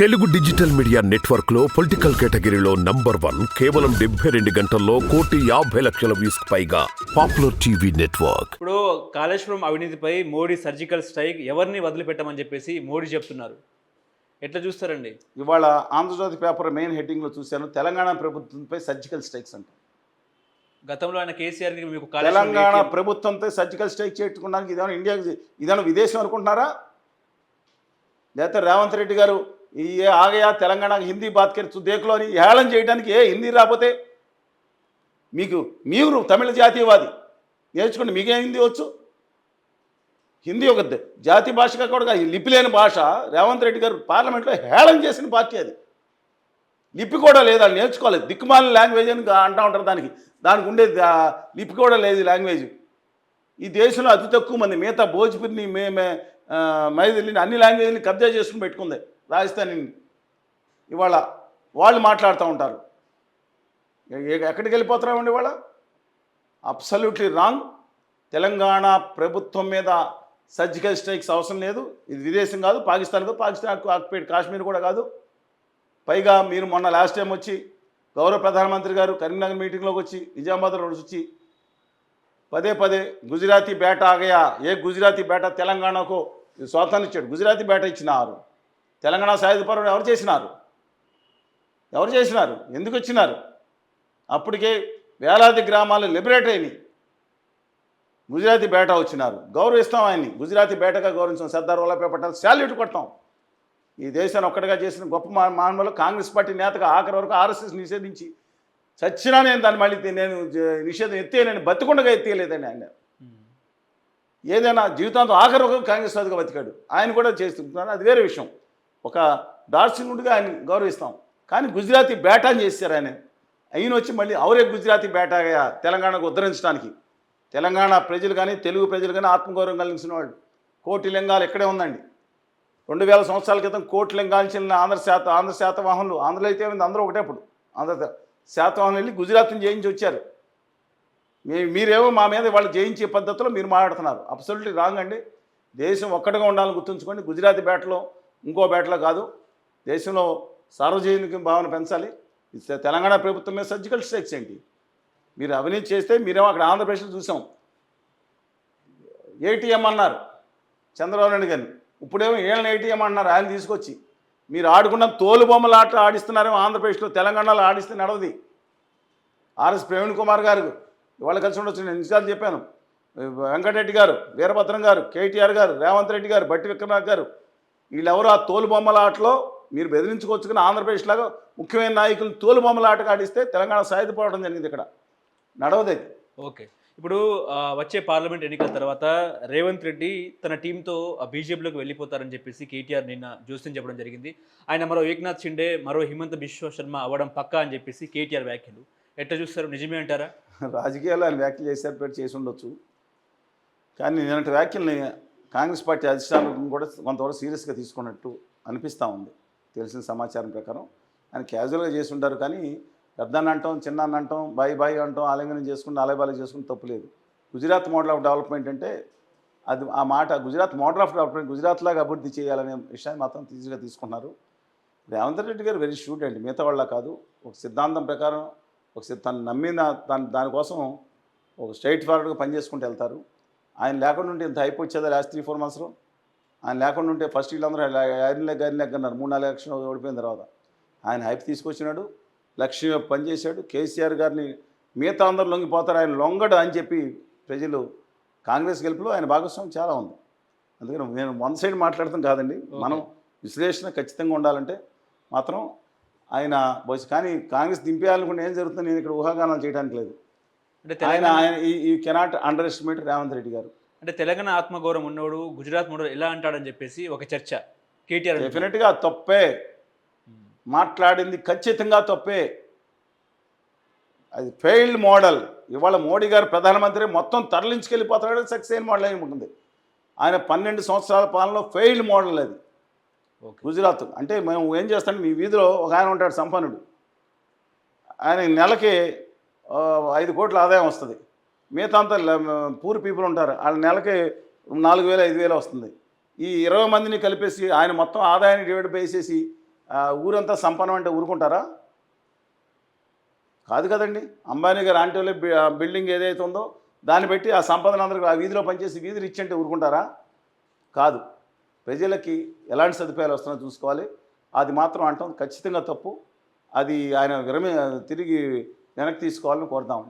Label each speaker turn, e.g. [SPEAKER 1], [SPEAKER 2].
[SPEAKER 1] Telugu digital media నెట్వర్క్లో political కేటగిరీలో number one కేవలం డెబ్బై రెండు గంటల్లో కోటి యాభై లక్షల వ్యూస్ పైగా పాపులర్ టీవీ నెట్వర్క్.
[SPEAKER 2] ఇప్పుడు కాళేశ్వరం అవినీతిపై మోడీ సర్జికల్ స్ట్రైక్ ఎవరిని వదిలిపెట్టమని చెప్పేసి మోడీ చెప్తున్నారు. ఎట్లా చూస్తారండి?
[SPEAKER 3] ఇవాళ ఆంధ్రజ్యోతి పేపర్ మెయిన్ హెడ్డింగ్లో చూశాను తెలంగాణ ప్రభుత్వంపై సర్జికల్ స్ట్రైక్స్ అంట.
[SPEAKER 2] గతంలో ఆయన కేసీఆర్ మీకు
[SPEAKER 3] తెలంగాణ ప్రభుత్వంతో సర్జికల్ స్ట్రైక్ చేయించుకోవడానికి ఇదేమైనా ఇండియాకి ఇదేమైనా విదేశం అనుకుంటున్నారా? లేకపోతే రేవంత్ రెడ్డి గారు ఏ ఆగయా తెలంగాణ హిందీ బాత్కర్ దేకులో అని హేళన చేయడానికి ఏ హిందీ రాకపోతే మీకు మీరు తమిళ జాతీయవాది. నేర్చుకోండి మీకే హిందీ వచ్చు. హిందీ ఒక జాతి భాషగా కూడా లిపి లేని భాష రేవంత్ రెడ్డి గారు పార్లమెంట్లో హేళన చేసిన పార్టీ అది. లిపి కూడా లేదు అది నేర్చుకోలేదు. దిక్కుమాలిన లాంగ్వేజ్ అని అంటూ ఉంటారు దానికి. దానికి ఉండేది లిపి కూడా లేదు లాంగ్వేజ్. ఈ దేశంలో అతి తక్కువ మంది మిగతా భోజ్పురిని మే మే మైథిలిని అన్ని లాంగ్వేజ్ని కబ్జా చేసుకుని పెట్టుకుంది. రాజస్థానీ ఇవాళ వాళ్ళు మాట్లాడుతూ ఉంటారు. ఎక్కడికి వెళ్ళిపోతున్నామండి ఇవాళ? అబ్సల్యూట్లీ రాంగ్ తెలంగాణ ప్రభుత్వం మీద సర్జికల్ స్ట్రైక్స్ అవసరం లేదు. ఇది విదేశం కాదు పాకిస్తాన్ కాదు పాకిస్తాన్ ఆక్యుపైడ్ కాశ్మీర్ కూడా కాదు. పైగా మీరు మొన్న లాస్ట్ టైం వచ్చి గౌరవ ప్రధానమంత్రి గారు కరీంనగర్ మీటింగ్లోకి వచ్చి నిజామాబాద్లో వచ్చి పదే పదే గుజరాతీ బేట ఆగయా ఏ గుజరాతీ బేట తెలంగాణకు స్వాతంత్రం ఇచ్చాడు. గుజరాతీ బేట ఇచ్చినారు. తెలంగాణ సాయుధ పర్వం ఎవరు చేసినారు? ఎవరు చేసినారు? ఎందుకు వచ్చినారు? అప్పటికే వేలాది గ్రామాలు లిబరేట్ అయినాయి. గుజరాతీ బేట వచ్చినారు. గౌరవిస్తాం ఆయన్ని. గుజరాతీ బేటగా గౌరవించాం. సర్దార్ వల్లభాయ్ పటేల్ శాల్యూట్ కొడతాం. ఈ దేశాన్ని ఒక్కటిగా చేసిన గొప్ప మానవులు కాంగ్రెస్ పార్టీ నేతగా ఆఖరి వరకు ఆర్ఎస్ఎస్ నిషేధించి చచ్చినా నేను దాన్ని మళ్ళీ నేను నిషేధం ఎత్తే నేను బతికుండగా ఎత్తేయలేదండి ఆయన. ఏదైనా జీవితాంతం ఆఖరి వరకు కాంగ్రెస్ వాదిగా బతికాడు. ఆయన కూడా చేస్తుంటున్నారు. అది వేరే విషయం. ఒక దార్శనికుడిగా ఆయన గౌరవిస్తాం. కానీ గుజరాతీ బేటాన్ చేశారు ఆయన. అయిన వచ్చి మళ్ళీ అవరే గుజరాతీ బేటాగా తెలంగాణకు ఉద్ధరించడానికి. తెలంగాణ ప్రజలు కానీ తెలుగు ప్రజలు కానీ ఆత్మగౌరవం కలిగిన వాళ్ళు. కోటి లింగాలు ఇక్కడే ఉందండి. రెండు వేల సంవత్సరాల క్రితం కోటి లింగాలు చెందిన ఆంధ్ర శాత ఆంధ్ర శాతవాహనులు ఆంధ్రలో అయితే ఉంది అందరూ ఒకటే అప్పుడు. ఆంధ్ర శాతవాహనులు వెళ్ళి గుజరాత్ని జయించి వచ్చారు. మీ మీరేమో మా మీద వాళ్ళు జయించే పద్ధతిలో మీరు మాట్లాడుతున్నారు. అబ్సల్యూట్లీ రాంగ్ అండి. దేశం ఒక్కటిగా ఉండాలని గుర్తుంచుకోండి. గుజరాతీ బేటలో ఇంకో బేటలో కాదు దేశంలో సార్వజనిక భావన పెంచాలి. తెలంగాణ ప్రభుత్వం మీద సర్జికల్ స్ట్రైక్స్ ఏంటి? మీరు అవినీతి చేస్తే మీరేమో అక్కడ ఆంధ్రప్రదేశ్లో చూసాం. ఏటీఎం అన్నారు చంద్రబాబు నాయుడు గారిని. ఇప్పుడేమో ఏళ్ళని ఏటీఎం అన్నారు ఆయన తీసుకొచ్చి. మీరు ఆడుకున్న తోలుబొమ్మలు ఆటలు ఆట ఆడిస్తున్నారేమో ఆంధ్రప్రదేశ్లో తెలంగాణలో ఆడిస్తే నడవది. ఆర్ఎస్ ప్రవీణ్ కుమార్ గారు ఇవాళ కలిసి ఉండొచ్చు నేను నిజాలు చెప్పాను. వెంకటరెడ్డి గారు వీరభద్రం గారు కేటీఆర్ గారు రేవంత్ రెడ్డి గారు బట్టి విక్రమార్క గారు వీళ్ళెవరు ఆ తోలు బొమ్మల ఆటలో మీరు బెదిరించుకోవచ్చు కానీ ఆంధ్రప్రదేశ్ లాగా ముఖ్యమైన నాయకులు తోలు బొమ్మల ఆటకు ఆడిస్తే తెలంగాణ సాయుధపడడం జరిగింది ఇక్కడ. నడవది.
[SPEAKER 2] ఓకే. ఇప్పుడు వచ్చే పార్లమెంట్ ఎన్నికల తర్వాత రేవంత్ రెడ్డి తన టీంతో బీజేపీలోకి వెళ్ళిపోతారని చెప్పేసి కేటీఆర్ నిన్న జోస్యం చెప్పడం జరిగింది. ఆయన మరో ఏక్నాథ్ షిండే మరో హిమంత బిశ్వ శర్మ అవ్వడం పక్కా అని చెప్పేసి కేటీఆర్ వ్యాఖ్యలు. ఎట్లా చూస్తారు? నిజమే అంటారా?
[SPEAKER 3] రాజకీయాల్లో ఆయన వ్యాఖ్యలు చేశారు చేసి ఉండొచ్చు. కానీ నిన్నటి వ్యాఖ్యల్ని కాంగ్రెస్ పార్టీ అధిష్టానం కూడా కొంతవరకు సీరియస్గా తీసుకున్నట్టు అనిపిస్తూ ఉంది. తెలిసిన సమాచారం ప్రకారం. ఆయన క్యాజువల్గా చేసి ఉంటారు కానీ పెద్దన్న అంటాం చిన్న అన్న అంటాం బాయి బాయి అంటాం ఆలింగనం చేసుకుని అలబాలి చేసుకుని తప్పులేదు గుజరాత్ మోడల్ ఆఫ్ డెవలప్మెంట్ అంటే అది ఆ మాట Gujarat model of development Gujarat లాగా అభివృద్ధి చేయాలనే విషయాన్ని మాత్రం తీసిగా తీసుకున్నారు రేవంత్ రెడ్డి గారు వెరీ షూట్ అండి మిగతా వాళ్ళ కాదు. ఒక సిద్ధాంతం ప్రకారం ఒక తను నమ్మిన దాని దానికోసం ఒక స్ట్రైట్ ఫార్వర్డ్గా పనిచేసుకుంటూ వెళ్తారు. ఆయన లేకుండా ఉంటే ఇంత హైప్ వచ్చేదా లాస్ట్ త్రీ ఫోర్ మంత్స్లో ఆయన లేకుండా ఉంటే ఫస్ట్ వీళ్ళందరూ ఐరన్ లెగ్ ఐరన్ లెగ్ అన్నారు. మూడు నాలుగు ఎలక్షన్ ఓడిపోయిన తర్వాత. ఆయన హైప్ తీసుకొచ్చినాడు. లక్ష్యం పనిచేశాడు కేసీఆర్ గారిని మిగతా అందరూ లొంగిపోతారు. ఆయన లొంగడు అని చెప్పి ప్రజలు కాంగ్రెస్ గెలుపులో ఆయన భాగస్వామ్యం చాలా ఉంది. అందుకని నేను వన్ సైడ్ మాట్లాడతాం కాదండి. మనం విశ్లేషణ ఖచ్చితంగా ఉండాలంటే మాత్రం ఆయన బహుశా కానీ కాంగ్రెస్ దింపేయాలనుకుంటే ఏం జరుగుతుందో నేను ఇక్కడ ఊహాగానాలు చేయడానికి లేదు.
[SPEAKER 2] అంటే
[SPEAKER 3] ఆయన ఆయన ఈ ఈ cannot underestimate Revanth Reddy గారు.
[SPEAKER 2] అంటే తెలంగాణ ఆత్మగౌరవం ఉన్నోడు గుజరాత్ మోడల్ ఎలా అంటాడని చెప్పేసి ఒక చర్చ కేటీఆర్.
[SPEAKER 3] డెఫినెట్గా తప్పే. మాట్లాడింది ఖచ్చితంగా తప్పే. అది ఫెయిల్డ్ మోడల్ ఇవాళ మోడీ గారు ప్రధానమంత్రి మొత్తం తరలించుకెళ్ళిపోతాడు సక్సెస్ అయిన మోడల్ అయి ఉంటుంది. ఆయన పన్నెండు సంవత్సరాల పాలనలో ఫెయిల్డ్ మోడల్ అది.
[SPEAKER 2] ఓకే
[SPEAKER 3] గుజరాత్. అంటే మేము ఏం చేస్తాం మీ వీధిలో ఒక ఆయన ఉంటాడు సంపన్నుడు. ఆయన నెలకి ఐదు కోట్ల ఆదాయం వస్తుంది. మిగతా అంతా పూర్ పీపుల్ ఉంటారు. వాళ్ళ నెలకి నాలుగు వేలు ఐదు వేలు వస్తుంది. ఈ ఇరవై మందిని కలిపేసి ఆయన మొత్తం ఆదాయాన్ని డివైడ్ చేసేసి ఊరంతా సంపన్నం అంటే ఊరుకుంటారా? కాదు కదండి. అంబానీ గారు ఆంటీ బిల్డింగ్ ఏదైతే ఉందో దాన్ని బట్టి ఆ సంపదను అందరికీ ఆ వీధిలో పనిచేసి వీధి రిచ్ అంటే ఊరుకుంటారా? కాదు. ప్రజలకి ఎలాంటి సదుపాయాలు వస్తున్నాయో చూసుకోవాలి. అది మాత్రం అంటాం. ఖచ్చితంగా తప్పు. అది ఆయన విరమి తిరిగి వెనక్కి తీసుకోవాలని కోరుతాం.